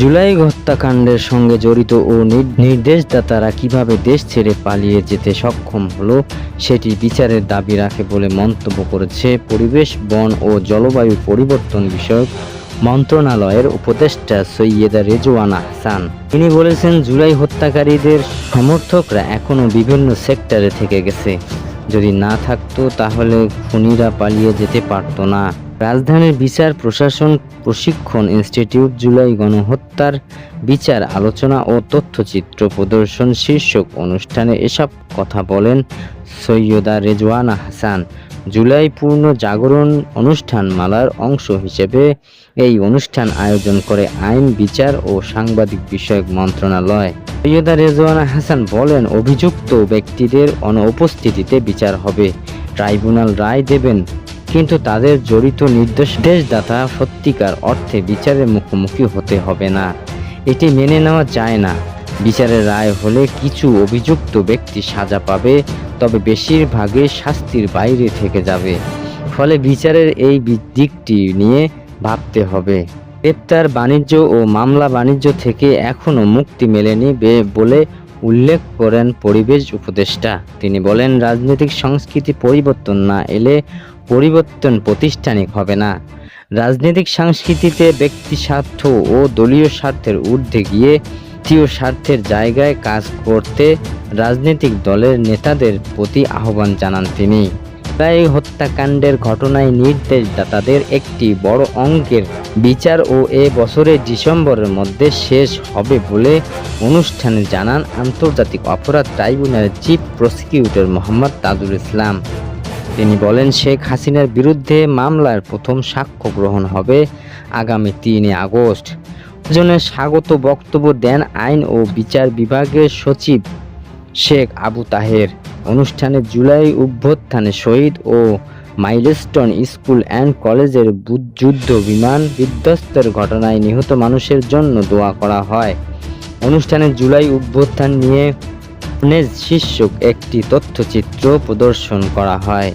জুলাই হত্যাকাণ্ডের সঙ্গে জড়িত ও নির্দেশদাতারা কীভাবে দেশ ছেড়ে পালিয়ে যেতে সক্ষম হলো, সেটি বিচারের দাবি রাখে বলে মন্তব্য করেছে পরিবেশ, বন ও জলবায়ু পরিবর্তন বিষয়ক মন্ত্রণালয়ের উপদেষ্টা সৈয়দা রেজওয়ানা হাসান। তিনি বলেছেন, জুলাই হত্যাকারীদের সমর্থকরা এখনও বিভিন্ন সেক্টরে থেকে গেছে। যদি না থাকতো, তাহলে খুনিরা পালিয়ে যেতে পারতো না। রাজধানীর বিচার, প্রশাসন, প্রশিক্ষণ ইনস্টিটিউট, জুলাই গণহত্যার বিচার, আলোচনা ও তথ্যচিত্র প্রদর্শন শীর্ষক অনুষ্ঠানে এসব কথা বলেন সৈয়দা রেজওয়ানা হাসান। জুলাই পূর্ণ জাগরণ অনুষ্ঠান মালার অংশ হিসেবে এই অনুষ্ঠান আয়োজন করে আইন, বিচার ও সাংবাদিক বিষয়ক মন্ত্রণালয়। সৈয়দা রেজওয়ানা হাসান বলেন, অভিযুক্ত ব্যক্তিদের অনুপস্থিতিতে বিচার হবে। ট্রাইব্যুনাল রায় দেবেন কিন্তু তাদের জড়িত নির্দেশ দেশদাতা সত্যিকার অর্থে বিচারের মুখোমুখি হতে হবে না। এটি মেনে নেওয়া যায় না। বিচারের রায় হলে কিছু অভিযুক্ত ব্যক্তি সাজা পাবে, তবে বেশিরভাগই শাস্তির বাইরে থেকে যাবে। ফলে বিচারের এই দিকটি নিয়ে ভাবতে হবে। গ্রেপ্তার বাণিজ্য ও মামলা বাণিজ্য থেকে এখনও মুক্তি মেলেনি বলে উল্লেখ করেন পরিবেশ উপদেষ্টা। তিনি বলেন, রাজনৈতিক সংস্কৃতি পরিবর্তন না এলে পরিবর্তন প্রতিষ্ঠানিক হবে না। রাজনৈতিক সংস্কৃতিতে ব্যক্তি স্বার্থ ও দলীয় স্বার্থের ঊর্ধ্বে গিয়ে তৃতীয় স্বার্থের জায়গায় কাজ করতে রাজনৈতিক দলের নেতাদের প্রতি আহ্বান জানান তিনি। তাই হত্যাকাণ্ডের ঘটনায় নির্দেশদাতাদের একটি বড় অঙ্কের বিচার ও এ বছরের ডিসেম্বরের মধ্যে শেষ হবে বলে অনুষ্ঠানে জানান আন্তর্জাতিক অপরাধ ট্রাইব্যুনালের চিফ প্রসিকিউটর মোহাম্মদ তাজুল ইসলাম। তিনি বলেন, শেখ হাসিনার বিরুদ্ধে মামলার প্রথম সাক্ষ্য গ্রহণ হবে আগামী তিনে আগস্ট। জনের স্বাগত বক্তব্য দেন আইন ও বিচার বিভাগের সচিব শেখ আবু তাহের। অনুষ্ঠানে জুলাই অভ্যুত্থানে শহীদ ও মাইলস্টোন স্কুল অ্যান্ড কলেজের যুদ্ধ বিমান বিধ্বস্তের ঘটনায় নিহত মানুষের জন্য দোয়া করা হয়। অনুষ্ঠানে জুলাই অভ্যুত্থান নিয়ে শীর্ষক একটি তথ্যচিত্র প্রদর্শন করা হয়।